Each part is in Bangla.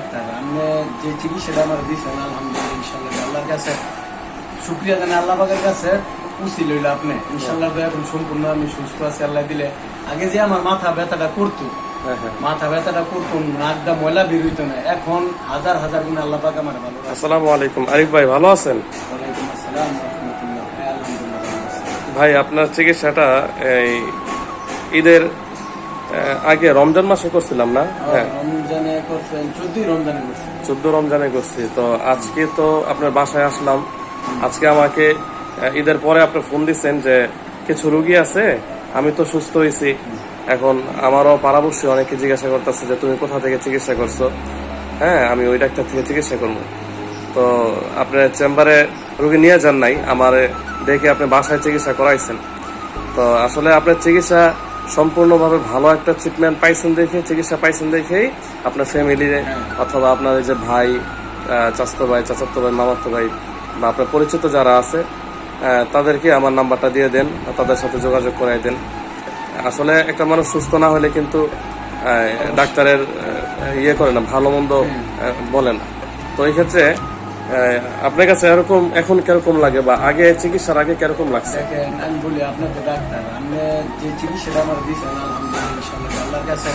ডাক্তার যে চিকিৎসাটা আমার দিচ্ছেন আলহামদুলিল্লাহ ইনশাল্লাহ আল্লাহর কাছে শুক্রিয়া জানাই আল্লাহ পাকের কাছে উচিত লইল আপনি। ইনশাল্লাহ তো এখন সম্পূর্ণ আমি সুস্থ আছি আল্লাহ দিলে। আগে যে আমার মাথা ব্যথাটা করতো হ্যাঁ হ্যাঁ। মাথা ব্যথাটা করতো নাকটা ময়লা বের হইতো না এখন হাজার হাজার গুণ আল্লাহ পাক আমার ভালো আসসালামু আলাইকুম। আরিফ ভাই ভালো আছেন? ওয়ালাইকুম আসসালাম। ভাই আপনার চিকিৎসাটা এই ঈদের আগে রমজান মাসে করছিলাম না? হ্যাঁ। রমজানে করছেন চোদ্দই রমজানে করছেন চোদ্দ রমজানে করছি। তো আজকে তো আপনার বাসায় আসলাম। আজকে আমাকে ঈদের পরে আপনি ফোন দিচ্ছেন যে কিছু রুগী আছে আমি তো সুস্থ হয়েছি এখন আমারও পাড়াবর্ষী অনেকে জিজ্ঞাসা করতেছে যে তুমি কোথা থেকে চিকিৎসা করছ? হ্যাঁ আমি ওই ডাক্তার থেকে চিকিৎসা করব। তো আপনার চেম্বারে রুগী নিয়ে যান নাই আমার দেখে আপনি বাসায় চিকিৎসা করাইছেন। তো আসলে আপনার চিকিৎসা সম্পূর্ণভাবে ভালো একটা ট্রিটমেন্ট পাইছেন দেখে চিকিৎসা পাইছেন দেখেই আপনার ফ্যামিলি অথবা আপনার যে ভাই চাচাতো ভাই চাচাতো ভাই, মামাতো ভাই বা আপনার পরিচিত যারা আছে তাদেরকে আমার নাম্বারটা দিয়ে দেন তাদের সাথে যোগাযোগ করাই দেন। আসলে একটা মানুষ সুস্থ না হলে কিন্তু ডাক্তারের ইয়ে করে না, ভালো মন্দ বলে না। তো এই ক্ষেত্রে আপনার কাছে এরকম এখন কীরকম লাগে বা আগে চিকিৎসার আগে কীরকম লাগছে? দেখেন আমি বলি আপনার তো ডাক্তার আপনি যে চিকিৎসাটা আমার দিচ্ছেন আলহামদুলিল্লাহ আল্লাহর কাছে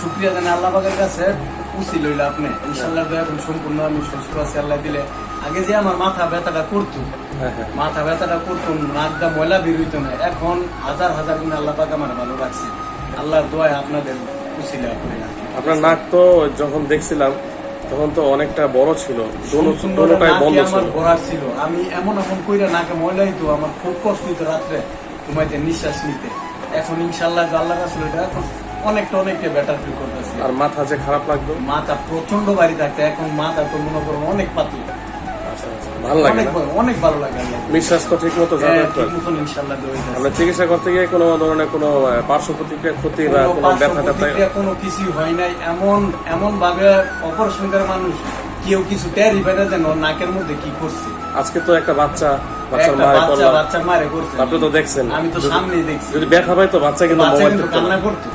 শুক্রিয়া জানাই আল্লাহ পাকের কাছে উচিত লইল আপনি ইনশাল্লাহ এখন সম্পূর্ণ আমি সুস্থ আছি আল্লাহ দিলে। আগে যে আমার মাথা ব্যথাটা করতো হ্যাঁ হ্যাঁ। মাথা ব্যথাটা করতো নাকটা ময়লা বের হইতো না এখন হাজার হাজার গুণ আল্লাহ পাক আমার ভালো রাখছে। আল্লাহর দোয়ায় আপনাদের আপনি আপনার নাক তো যখন দেখছিলাম তখন তো অনেকটা বড় ছিল। দোনোটাই বন্ধ ছিল। ছিল। আমি এমন এখন কইরা নাকে ময়লাই তো আমার খুব কষ্ট হইতো রাত্রে ঘুমাইতে নিঃশ্বাস নিতে। এখন ইনশাল্লাহ আল্লাহ কাছে এটা এখন অনেকটা অনেকটা বেটার ফিল করতেছি। আর মাথা যে খারাপ লাগতো? মাথা প্রচণ্ড বাড়ি থাকতে এখন মাথা তো মনে করো অনেক পাতলা। ভালো লাগে অনেক ভালো, লাগে নিঃশ্বাস তো ঠিক মতো হ্যাঁ। আমরা চিকিৎসা করতে গিয়ে কোনো ধরনের কোনো পার্শ্ব প্রতিক্রিয়া ক্ষতি বা কোনো ব্যথা ট্যাথা কোনো কিছু হয় নাই। এমন এমন ভাবে অপারেশন করে মানুষ কেউ কিছু টেরই পারে যেন নাকের মধ্যে কি করছে? আজকে তো একটা বাচ্চা বাচ্চার বাচ্চার মারে করছে আপনি তো দেখছেন। আমি তো সামনেই দেখছি। যদি ব্যথা পাই তো বাচ্চা কিন্তু। কান্না করতো।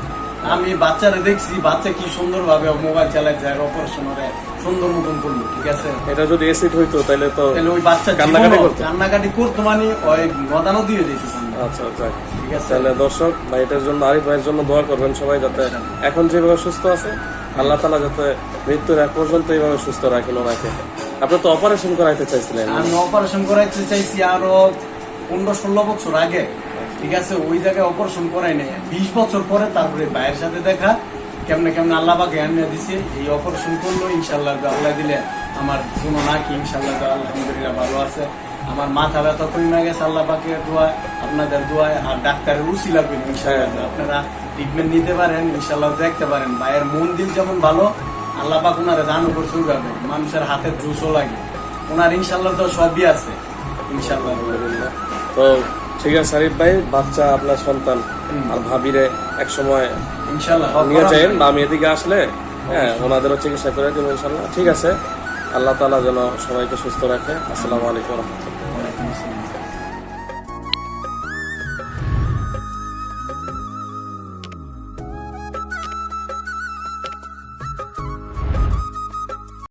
আমি বাচ্চারা দেখছি বাচ্চা কি সুন্দর ভাবে মোবাইল চালাচ্ছে আর অপারেশন করে সুন্দর মতন করল ঠিক আছে? এটা যদি এসিড হইতো তাহলে তো তাহলে ওই বাচ্চা কান্নাকাটি করতো? কান্নাকাটি করতো মানে ওই নদানো দিয়ে দিয়েছে। সামনে। আচ্ছা। ঠিক আছে? তাহলে দর্শক বা এটার জন্য আরিফ ভাইয়ের জন্য দোয়া করবেন সবাই যাতে এখন যেভাবে সুস্থ আছে আল্লাহ তালা যাতে মৃত্যুর এক পর্যন্ত এইভাবে সুস্থ রাখেন ওনাকে। আপনি তো অপারেশন করাইতে চাইছিলেন। আমি অপারেশন করাইতে চাইছি আরও পনেরো ষোলো বছর আগে। ঠিক আছে ওই জায়গায় অপারেশন করাই নাই। বিশ বছর পরে তারপরে ভাইয়ের সাথে দেখা কেমনে কেমনে আল্লাহ বা জ্ঞান নিয়ে দিছে এই অপারেশন করল ইনশাল্লাহ আল্লাহ দিলে আমার কোনো নাকি ইনশাল্লাহ তো আলহামদুলিল্লাহ ভালো আছে। আমার মাথা ব্যথা কমে গেছে আল্লাহ পাকের দোয়ায় আপনাদের দোয়ায় আর ডাক্তারের উচিলা করি ইনশাল্লাহ আপনারা ট্রিটমেন্ট নিতে পারেন ইনশাল্লাহ দেখতে পারেন। ভাইয়ের মন দিল যেমন ভালো আল্লাহ পাক ওনারা দান করছে ওইভাবে মানুষের হাতের জুসও লাগে। ওনার ইনশাল্লাহ তো সবই আছে ইনশাল্লাহ তো ঠিক আছে আরিফ ভাই বাচ্চা আপনার সন্তান আর ভাবিরে এক সময় নিয়ে যাবেন বা আমি এদিকে আসলে হ্যাঁ ওনাদেরও চিকিৎসা করে দেবো ইনশাল্লাহ। ঠিক আছে আল্লাহ তালা যেন সবাইকে সুস্থ রাখে। আসসালামু আলাইকুম রহমতুল্লাহ।